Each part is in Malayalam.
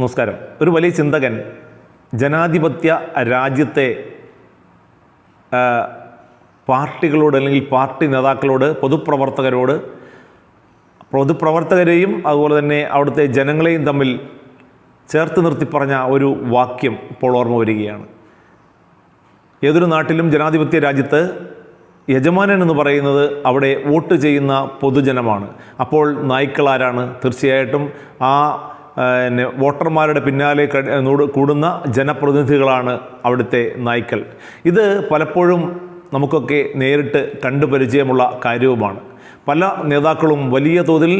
നമസ്കാരം. ഒരു വലിയ ചിന്തകൻ ജനാധിപത്യ രാജ്യത്തെ പാർട്ടികളോട് അല്ലെങ്കിൽ പാർട്ടി നേതാക്കളോട് പൊതുപ്രവർത്തകരോട് പൊതുപ്രവർത്തകരെയും അതുപോലെ തന്നെ അവിടുത്തെ ജനങ്ങളെയും തമ്മിൽ ചേർത്ത് നിർത്തി പറഞ്ഞ ഒരു വാക്യം ഇപ്പോൾ ഓർമ്മ വരികയാണ്. ഏതൊരു നാട്ടിലും ജനാധിപത്യ രാജ്യത്ത് യജമാനൻ എന്ന് പറയുന്നത് അവിടെ വോട്ട് ചെയ്യുന്ന പൊതുജനമാണ്. അപ്പോൾ നായ്ക്കളാരാണ് തീർച്ചയായിട്ടും. ആ, പിന്നെ വോട്ടർമാരുടെ പിന്നാലെ കൂടുന്ന ജനപ്രതിനിധികളാണ് അവിടുത്തെ നായ്ക്കൾ. ഇത് പലപ്പോഴും നമുക്കൊക്കെ നേരിട്ട് കണ്ടുപരിചയമുള്ള കാര്യവുമാണ്. പല നേതാക്കളും വലിയ തോതിൽ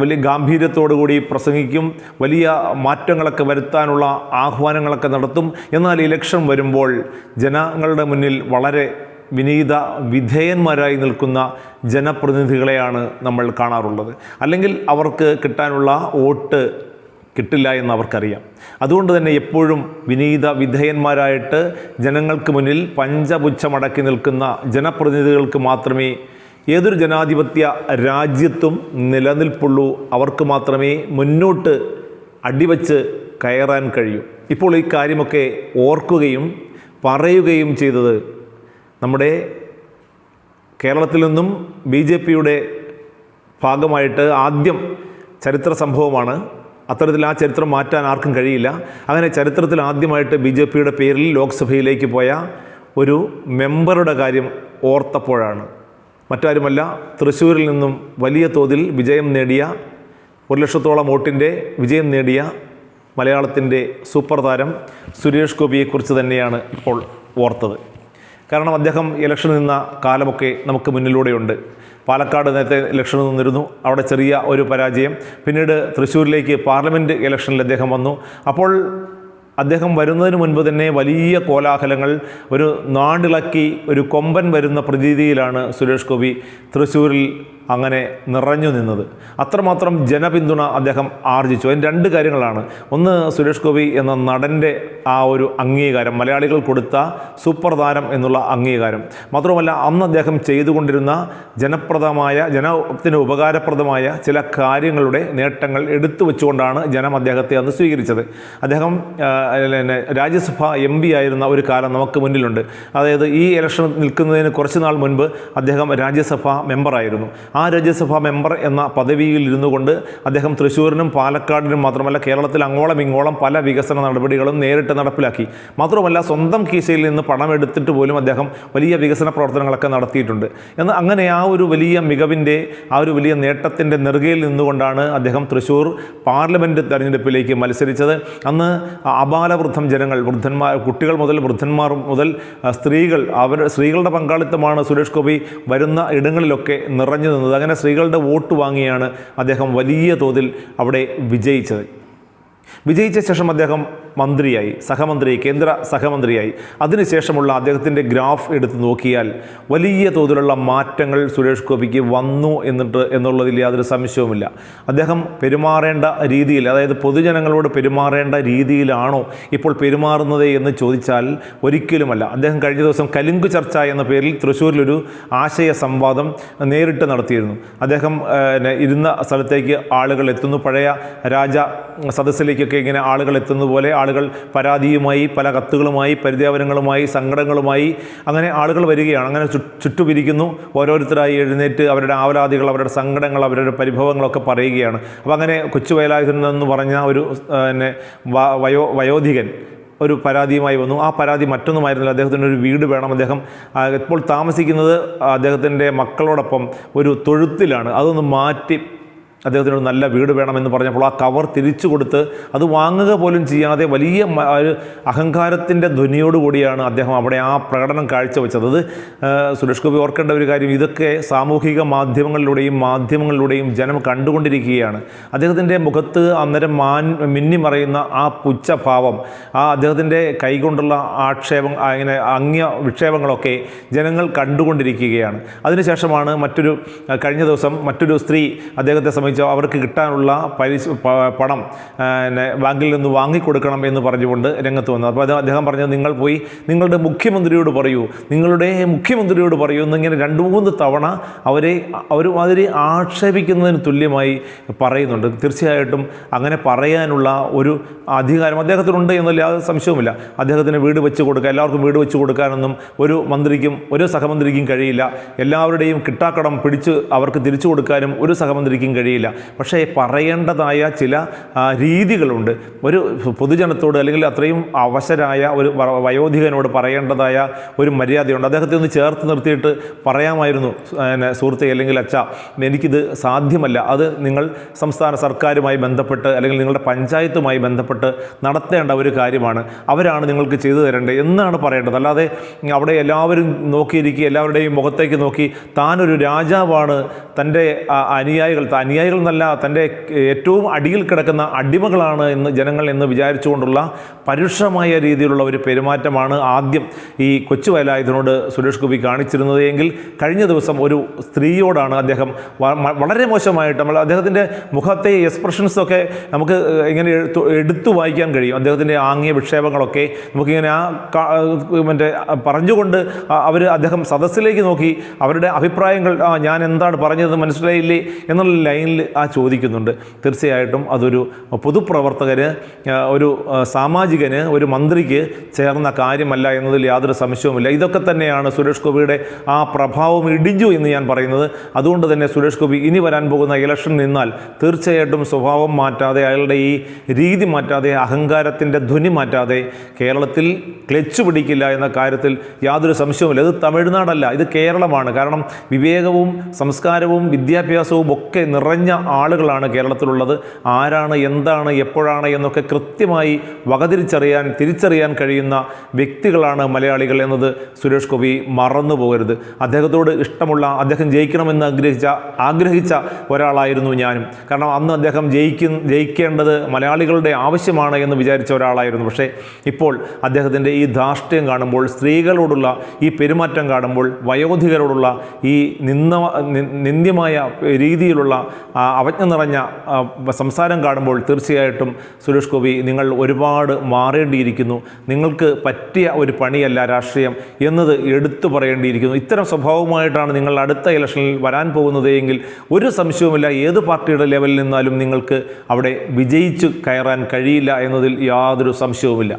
വലിയ ഗാംഭീര്യത്തോടു കൂടി പ്രസംഗിക്കും വലിയ മാറ്റങ്ങളൊക്കെ വരുത്താനുള്ള ആഹ്വാനങ്ങളൊക്കെ നടത്തും. എന്നാൽ ഇലക്ഷൻ വരുമ്പോൾ ജനങ്ങളുടെ മുന്നിൽ വളരെ വിനീത വിധേയന്മാരായി നിൽക്കുന്ന ജനപ്രതിനിധികളെയാണ് നമ്മൾ കാണാറുള്ളത്. അല്ലെങ്കിൽ അവർക്ക് കിട്ടാനുള്ള വോട്ട് കിട്ടില്ല എന്ന് അവർക്കറിയാം. അതുകൊണ്ട് തന്നെ എപ്പോഴും വിനീത വിധേയന്മാരായിട്ട് ജനങ്ങൾക്ക് മുന്നിൽ പഞ്ചപുച്ഛമടക്കി നിൽക്കുന്ന ജനപ്രതിനിധികൾക്ക് മാത്രമേ ഏതൊരു ജനാധിപത്യ രാജ്യത്തും നിലനിൽപ്പുള്ളൂ. അവർക്ക് മാത്രമേ മുന്നോട്ട് അടിവച്ച് കയറാൻ കഴിയൂ. ഇപ്പോൾ ഈ കാര്യമൊക്കെ ഓർക്കുകയും പറയുകയും ചെയ്തത് നമ്മുടെ കേരളത്തിൽ നിന്നും ബി ജെ പിയുടെ ഭാഗമായിട്ട് ആദ്യം ചരിത്ര സംഭവമാണ്. അത്തരത്തിൽ ആ ചരിത്രം മാറ്റാൻ ആർക്കും കഴിയില്ല. അങ്ങനെ ചരിത്രത്തിൽ ആദ്യമായിട്ട് ബി ജെ പിയുടെ പേരിൽ ലോക്സഭയിലേക്ക് പോയ ഒരു മെമ്പറുടെ കാര്യം ഓർത്തപ്പോഴാണ്. മറ്റാരുമല്ല തൃശ്ശൂരിൽ നിന്നും വലിയ തോതിൽ വിജയം നേടിയ ഒരു ലക്ഷത്തോളം വോട്ടിന്റെ വിജയം നേടിയ മലയാളത്തിന്റെ സൂപ്പർ താരം സുരേഷ് ഗോപിയെക്കുറിച്ച് തന്നെയാണ് ഇപ്പോൾ ഓർത്തത്. കാരണം അദ്ദേഹം ഇലക്ഷൻ നിന്ന കാലമൊക്കെ നമുക്ക് മുന്നിലൂടെയുണ്ട്. പാലക്കാട് നേരത്തെ ഇലക്ഷൻ നിന്നിരുന്നു. അവിടെ ചെറിയ ഒരു പരാജയം. പിന്നീട് തൃശ്ശൂരിലേക്ക് പാർലമെന്റ് ഇലക്ഷനിൽ അദ്ദേഹം വന്നു. അപ്പോൾ അദ്ദേഹം വരുന്നതിന് മുൻപ് തന്നെ വലിയ കോലാഹലങ്ങൾ ഒരു നാടിളക്കി ഒരു കൊമ്പൻ വരുന്ന പ്രതീതിയിലാണ് സുരേഷ് ഗോപി തൃശ്ശൂരിൽ അങ്ങനെ നിറഞ്ഞു നിന്നത്. അത്രമാത്രം ജനപിന്തുണ അദ്ദേഹം ആർജിച്ചു. അതിന് രണ്ട് കാര്യങ്ങളാണ്. ഒന്ന് സുരേഷ് ഗോപി എന്ന നടന്റെ ആ ഒരു അംഗീകാരം മലയാളികൾ കൊടുത്ത സൂപ്പർ എന്നുള്ള അംഗീകാരം. മാത്രമല്ല അന്ന് അദ്ദേഹം ചെയ്തുകൊണ്ടിരുന്ന ജനപ്രദമായ ജനത്തിന് ഉപകാരപ്രദമായ ചില കാര്യങ്ങളുടെ നേട്ടങ്ങൾ എടുത്തു വെച്ചുകൊണ്ടാണ് ജനം അദ്ദേഹത്തെ അന്ന് സ്വീകരിച്ചത്. അദ്ദേഹം പിന്നെ രാജ്യസഭ എം പി ആയിരുന്ന ഒരു കാലം നമുക്ക് മുന്നിലുണ്ട്. അതായത് ഈ ഇലക്ഷൻ നിൽക്കുന്നതിന് കുറച്ച് നാൾ മുൻപ് അദ്ദേഹം രാജ്യസഭ മെമ്പറായിരുന്നു. ആ രാജ്യസഭാ മെമ്പർ എന്ന പദവിയിൽ ഇരുന്നു കൊണ്ട് അദ്ദേഹം തൃശ്ശൂരിനും പാലക്കാടിനും മാത്രമല്ല കേരളത്തിൽ അങ്ങോളം ഇങ്ങോളം പല വികസന നടപടികളും നേരിട്ട് നടപ്പിലാക്കി. മാത്രമല്ല സ്വന്തം കീശയിൽ നിന്ന് പണം എടുത്തിട്ട് പോലും അദ്ദേഹം വലിയ വികസന പ്രവർത്തനങ്ങളൊക്കെ നടത്തിയിട്ടുണ്ട്. എന്ന് അങ്ങനെ ആ ഒരു വലിയ മികവിന്റെ ആ ഒരു വലിയ നേട്ടത്തിന്റെ നെറുകയിൽ നിന്നുകൊണ്ടാണ് അദ്ദേഹം തൃശ്ശൂർ പാർലമെന്റ് തെരഞ്ഞെടുപ്പിലേക്ക് മത്സരിച്ചത്. അന്ന് അപാലവൃദ്ധം ജനങ്ങൾ വൃദ്ധന്മാർ കുട്ടികൾ മുതൽ വൃദ്ധന്മാർ മുതൽ സ്ത്രീകൾ അവർ സ്ത്രീകളുടെ പങ്കാളിത്തമാണ് സുരേഷ് ഗോപി വരുന്ന ഇടങ്ങളിലൊക്കെ നിറഞ്ഞു നിന്നത് അങ്ങനെ സ്ത്രീകളുടെ വോട്ട് വാങ്ങിയാണ് അദ്ദേഹം വലിയ തോതിൽ അവിടെ വിജയിച്ചത്. വിജയിച്ച ശേഷം അദ്ദേഹം മന്ത്രിയായി സഹമന്ത്രി കേന്ദ്ര സഹമന്ത്രിയായി. അതിനുശേഷമുള്ള അദ്ദേഹത്തിന്റെ ഗ്രാഫ് എടുത്ത് നോക്കിയാൽ വലിയ തോതിലുള്ള മാറ്റങ്ങൾ സുരേഷ് ഗോപിക്ക് വന്നു എന്നിട്ട് എന്നുള്ളതിൽ യാതൊരു സംശയവുമില്ല. അദ്ദേഹം പെരുമാറേണ്ട രീതിയിൽ അതായത് പൊതുജനങ്ങളോട് പെരുമാറേണ്ട രീതിയിലാണോ ഇപ്പോൾ പെരുമാറുന്നത് എന്ന് ചോദിച്ചാൽ ഒരിക്കലുമല്ല. അദ്ദേഹം കഴിഞ്ഞ ദിവസം കലിങ്കു ചർച്ച എന്ന പേരിൽ തൃശ്ശൂരിലൊരു ആശയ സംവാദം നേരിട്ട് നടത്തിയിരുന്നു. അദ്ദേഹം ഇരുന്ന സ്ഥലത്തേക്ക് ആളുകൾ എത്തുന്നു. പഴയ രാജ സദസ്സിലേക്കൊക്കെ ഇങ്ങനെ ആളുകൾ എത്തുന്ന പോലെ ആളുകൾ പരാതിയുമായി പല കത്തുകളുമായി പരിദേവനങ്ങളുമായി സങ്കടങ്ങളുമായി അങ്ങനെ ആളുകൾ വരികയാണ്. അങ്ങനെ ചുറ്റുപിരിക്കുന്നു. ഓരോരുത്തരായി എഴുന്നേറ്റ് അവരുടെ ആവലാതികൾ അവരുടെ സങ്കടങ്ങൾ അവരുടെ പരിഭവങ്ങളൊക്കെ പറയുകയാണ്. അപ്പോൾ അങ്ങനെ കൊച്ചു എന്ന് പറഞ്ഞ ഒരു പിന്നെ വയോ വയോധികൻ ഒരു പരാതിയുമായി വന്നു. ആ പരാതി മറ്റൊന്നുമായിരുന്നില്ല. അദ്ദേഹത്തിന് ഒരു വീട് വേണം. അദ്ദേഹം ഇപ്പോൾ താമസിക്കുന്നത് അദ്ദേഹത്തിന്റെ മക്കളോടൊപ്പം ഒരു തൊഴുത്തിലാണ്. അതൊന്ന് മാറ്റി അദ്ദേഹത്തിന് ഒരു നല്ല വീട് വേണമെന്ന് പറഞ്ഞപ്പോൾ ആ കവർ തിരിച്ചു കൊടുത്ത് അത് വാങ്ങുക പോലും ചെയ്യാതെ വലിയ ഒരു അഹങ്കാരത്തിന്റെ ധ്വനിയോടുകൂടിയാണ് അദ്ദേഹം അവിടെ ആ പ്രകടനം കാഴ്ചവെച്ചത്. അത് സുരേഷ് ഗോപി ഓർക്കേണ്ട ഒരു കാര്യം ഇതൊക്കെ സാമൂഹിക മാധ്യമങ്ങളിലൂടെയും മാധ്യമങ്ങളിലൂടെയും ജനം കണ്ടുകൊണ്ടിരിക്കുകയാണ്. അദ്ദേഹത്തിന്റെ മുഖത്ത് അന്നേരം മാൻ മിന്നിമറയുന്ന ആ പുച്ഛഭാവം ആ അദ്ദേഹത്തിന്റെ കൈകൊണ്ടുള്ള ആക്ഷേപം അങ്ങനെ അംഗ്യ വിക്ഷേപങ്ങളൊക്കെ ജനങ്ങൾ കണ്ടുകൊണ്ടിരിക്കുകയാണ്. അതിനുശേഷമാണ് മറ്റൊരു കഴിഞ്ഞ ദിവസം മറ്റൊരു സ്ത്രീ അദ്ദേഹത്തെ വെച്ചാൽ അവർക്ക് കിട്ടാനുള്ള പലിശ പണം പിന്നെ ബാങ്കിൽ നിന്ന് വാങ്ങിക്കൊടുക്കണം എന്ന് പറഞ്ഞുകൊണ്ട് രംഗത്ത് വന്നു. അപ്പോൾ അദ്ദേഹം പറഞ്ഞത് നിങ്ങൾ പോയി നിങ്ങളുടെ മുഖ്യമന്ത്രിയോട് പറയൂ നിങ്ങളുടെ മുഖ്യമന്ത്രിയോട് പറയൂ എന്നിങ്ങനെ രണ്ട് മൂന്ന് തവണ അവരെ അവർ അതിനെ ആക്ഷേപിക്കുന്നതിന് തുല്യമായി പറയുന്നുണ്ട്. തീർച്ചയായിട്ടും അങ്ങനെ പറയാനുള്ള ഒരു അധികാരം അദ്ദേഹത്തിനുണ്ട് എന്നല്ല യാതൊരു സംശയവുമില്ല. അദ്ദേഹത്തിന് വീട് വെച്ച് കൊടുക്കുക എല്ലാവർക്കും വീട് വെച്ച് കൊടുക്കാനൊന്നും ഒരു മന്ത്രിക്കും ഒരു സഹമന്ത്രിക്കും കഴിയില്ല. എല്ലാവരുടെയും കിട്ടാക്കടം പിടിച്ച് അവർക്ക് തിരിച്ചു കൊടുക്കാനും ഒരു സഹമന്ത്രിക്കും കഴിയില്ല. പക്ഷേ പറയേണ്ടതായ ചില രീതികളുണ്ട്. ഒരു പൊതുജനത്തോട് അല്ലെങ്കിൽ അത്രയും അവശരായ ഒരു വയോധികനോട് പറയേണ്ടതായ ഒരു മര്യാദയുണ്ട്. അദ്ദേഹത്തെ ഒന്ന് ചേർത്ത് നിർത്തിയിട്ട് പറയാമായിരുന്നു സുഹൃത്തെ അല്ലെങ്കിൽ അച്ഛ എനിക്കിത് സാധ്യമല്ല. അത് നിങ്ങൾ സംസ്ഥാന സർക്കാരുമായി ബന്ധപ്പെട്ട് അല്ലെങ്കിൽ നിങ്ങളുടെ പഞ്ചായത്തുമായി ബന്ധപ്പെട്ട് നടത്തേണ്ട ഒരു കാര്യമാണ്. അവരാണ് നിങ്ങൾക്ക് ചെയ്തു തരേണ്ടത് എന്നാണ് പറയേണ്ടത്. അല്ലാതെ അവിടെ എല്ലാവരും നോക്കിയിരിക്കുക എല്ലാവരുടെയും മുഖത്തേക്ക് നോക്കി താനൊരു രാജാവാണ് തന്റെ അനുയായികൾ അനുയായികൾ എന്നല്ല തന്റെ ഏറ്റവും അടിയിൽ കിടക്കുന്ന അടിമകളാണ് എന്ന് ജനങ്ങൾ എന്ന് വിചാരിച്ചുകൊണ്ടുള്ള പരുഷമായ രീതിയിലുള്ള ഒരു പെരുമാറ്റമാണ് ആദ്യം ഈ കൊച്ചു വയലായുധനോട് സുരേഷ് ഗോപി കാണിച്ചിരുന്നത്. എങ്കിൽ കഴിഞ്ഞ ദിവസം ഒരു സ്ത്രീയോടാണ് അദ്ദേഹം വളരെ മോശമായിട്ട് നമ്മൾ അദ്ദേഹത്തിന്റെ മുഖത്തെ എക്സ്പ്രഷൻസൊക്കെ നമുക്ക് ഇങ്ങനെ എടുത്തു വായിക്കാൻ കഴിയും. അദ്ദേഹത്തിന്റെ ആംഗ്യ വിക്ഷേപങ്ങളൊക്കെ നമുക്കിങ്ങനെ ആ മറ്റേ പറഞ്ഞുകൊണ്ട് അവർ അദ്ദേഹം സദസ്സിലേക്ക് നോക്കി അവരുടെ അഭിപ്രായങ്ങൾ ഞാൻ എന്താണ് പറഞ്ഞത് മനസ്സിലായില്ലേ എന്നുള്ള ലൈനിൽ ആ ചോദിക്കുന്നുണ്ട്. തീർച്ചയായിട്ടും അതൊരു പൊതുപ്രവർത്തകന് ഒരു സാമാജികന് ഒരു മന്ത്രിക്ക് ചേർന്ന കാര്യമല്ല എന്നതിൽ യാതൊരു സംശയവുമില്ല. ഇതൊക്കെ തന്നെയാണ് സുരേഷ് ഗോപിയുടെ ആ പ്രഭാവം ഇടിഞ്ഞു എന്ന് ഞാൻ പറയുന്നത്. അതുകൊണ്ട് തന്നെ സുരേഷ് ഗോപി ഇനി വരാൻ പോകുന്ന ഇലക്ഷൻ നിന്നാൽ തീർച്ചയായിട്ടും സ്വഭാവം മാറ്റാതെ അയാളുടെ ഈ രീതി മാറ്റാതെ അഹങ്കാരത്തിന്റെ ധ്വനി മാറ്റാതെ കേരളത്തിൽ ക്ലച്ച് പിടിക്കില്ല എന്ന കാര്യത്തിൽ യാതൊരു സംശയവുമില്ല. ഇത് തമിഴ്നാടല്ല ഇത് കേരളമാണ്. കാരണം വിവേകവും സംസ്കാരവും വിദ്യാഭ്യാസവും ഒക്കെ നിറഞ്ഞ ആളുകളാണ് കേരളത്തിലുള്ളത്. ആരാണ് എന്താണ് എപ്പോഴാണ് എന്നൊക്കെ കൃത്യമായി വകതിരിച്ചറിയാൻ തിരിച്ചറിയാൻ കഴിയുന്ന വ്യക്തികളാണ് മലയാളികൾ എന്നത്. സുരേഷ് ഗോപി മറന്നു പോകരുത്. അദ്ദേഹത്തോട് ഇഷ്ടമുള്ള അദ്ദേഹം ജയിക്കണമെന്ന് ആഗ്രഹിച്ച ആഗ്രഹിച്ച ഒരാളായിരുന്നു ഞാനും. കാരണം അന്ന് അദ്ദേഹം ജയിക്കു ജയിക്കേണ്ടത് മലയാളികളുടെ ആവശ്യമാണ് എന്ന് വിചാരിച്ച ഒരാളായിരുന്നു. പക്ഷേ ഇപ്പോൾ അദ്ദേഹത്തിന്റെ ഈ ധാർഷ്ട്യം കാണുമ്പോൾ സ്ത്രീകളോടുള്ള ഈ പെരുമാറ്റം കാണുമ്പോൾ വയോധികരോടുള്ള ഈ നിന്ന നിന്ദ്യമായ രീതിയിലുള്ള അവജ്ഞ നിറഞ്ഞ സംസാരം കാണുമ്പോൾ തീർച്ചയായിട്ടും സുരേഷ് ഗോപി നിങ്ങൾ ഒരുപാട് മാറേണ്ടിയിരിക്കുന്നു. നിങ്ങൾക്ക് പറ്റിയ ഒരു പണിയല്ല രാഷ്ട്രീയം എന്നത് എടുത്തു പറയേണ്ടിയിരിക്കുന്നു. ഇത്തരം സ്വഭാവമായിട്ടാണ് നിങ്ങൾ അടുത്ത ഇലക്ഷനിൽ വരാൻ പോകുന്നതെങ്കിൽ ഒരു സംശയവുമില്ല. ഏത് പാർട്ടിയുടെ ലെവലിൽ നിന്നാലും നിങ്ങൾക്ക് അവിടെ വിജയിച്ചു കയറാൻ കഴിയില്ല എന്നതിൽ യാതൊരു സംശയവുമില്ല.